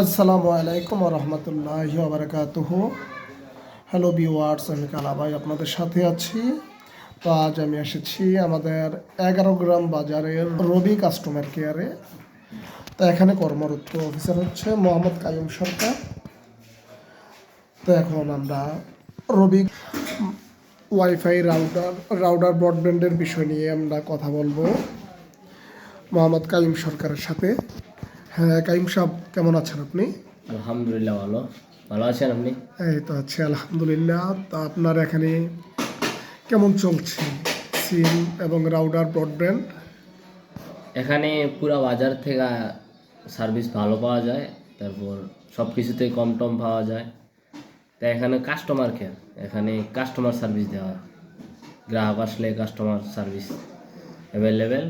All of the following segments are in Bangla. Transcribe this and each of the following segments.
আসসালামু আলাইকুম রহমতুল্লাহ বারকাতুহ। হ্যালো ভিওয়ার্স আমি কালাবাই আপনাদের সাথে আছি। তো আজ আমি এসেছি আমাদের এগারো গ্রাম বাজারের রবি কাস্টমার কেয়ারে তো এখানে কর্মরত অফিসার হচ্ছে মোহাম্মদ কায়ুম সরকার। তো এখন আমরা রবি ওয়াইফাই রাউটার রাউটার ব্রডব্যান্ডের বিষয় নিয়ে আমরা কথা বলব। মোহাম্মদ কায়ুম সরকারের সাথে। হ্যাঁ কায়ুম সাহেব কেমন আছেন আপনি? আলহামদুলিল্লাহ ভালো। ভালো আছেন আপনি? এই তো আছি আলহামদুলিল্লাহ। তা আপনার এখানে কেমন চলছে সিম এবং রাউটার ব্রডব্যান্ড? এখানে পুরা বাজার থেকে সার্ভিস ভালো পাওয়া যায় তারপর সব কিছুতেই কম টম পাওয়া যায়। তা এখানে কাস্টমার কেয়ার এখানে কাস্টমার সার্ভিস দেওয়া। গ্রাহক আসলে কাস্টমার সার্ভিস অ্যাভেলেবেল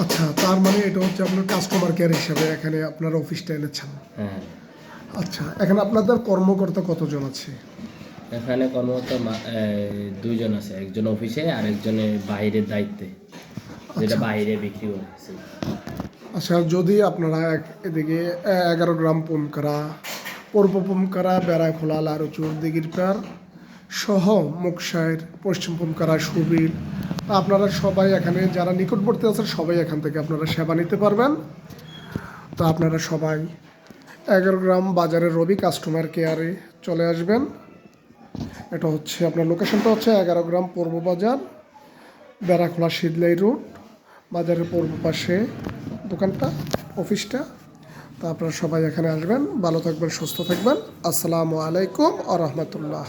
আচ্ছা তার মানে এটা হচ্ছে আপনার কাস্টমার কেয়ার হিসাবে এখানে আপনার অফিসটা এনেছেন। হ্যাঁ। আচ্ছা এখানে আপনাদের কর্মকর্তা কতজন আছে? এখানে এই, দুইজন আছে একজন অফিসে আর একজনে বাইরের দায়িত্বে যেটা বাইরে বিক্রি করেছে আচ্ছা যদি আপনারা এদিকে এগারো গ্রাম পুমকারা পূর্ব পুমকারা বেড়াখোলা লারুচুর দিঘির পার সহ মুকসাইর পশ্চিম পুমকারা সুবিল আপনারা সবাই এখানে, যারা নিকটবর্তী আছেন, সবাই এখান থেকে আপনারা সেবা নিতে পারবেন। তো আপনারা সবাই এগারো গ্রাম বাজারের রবি কাস্টমার কেয়ারে চলে আসবেন। এটা হচ্ছে আপনার লোকেশনটা হচ্ছে এগারো গ্রাম পূর্ব বাজার, বেড়াখোলা শীতলাই রোড, বাজারের পূর্ব পাশে দোকানটা অফিসটা তো আপনারা সবাই এখানে আসবেন। ভালো থাকবেন, সুস্থ থাকবেন। আসসালামু আলাইকুম আ রহমতুল্লাহ।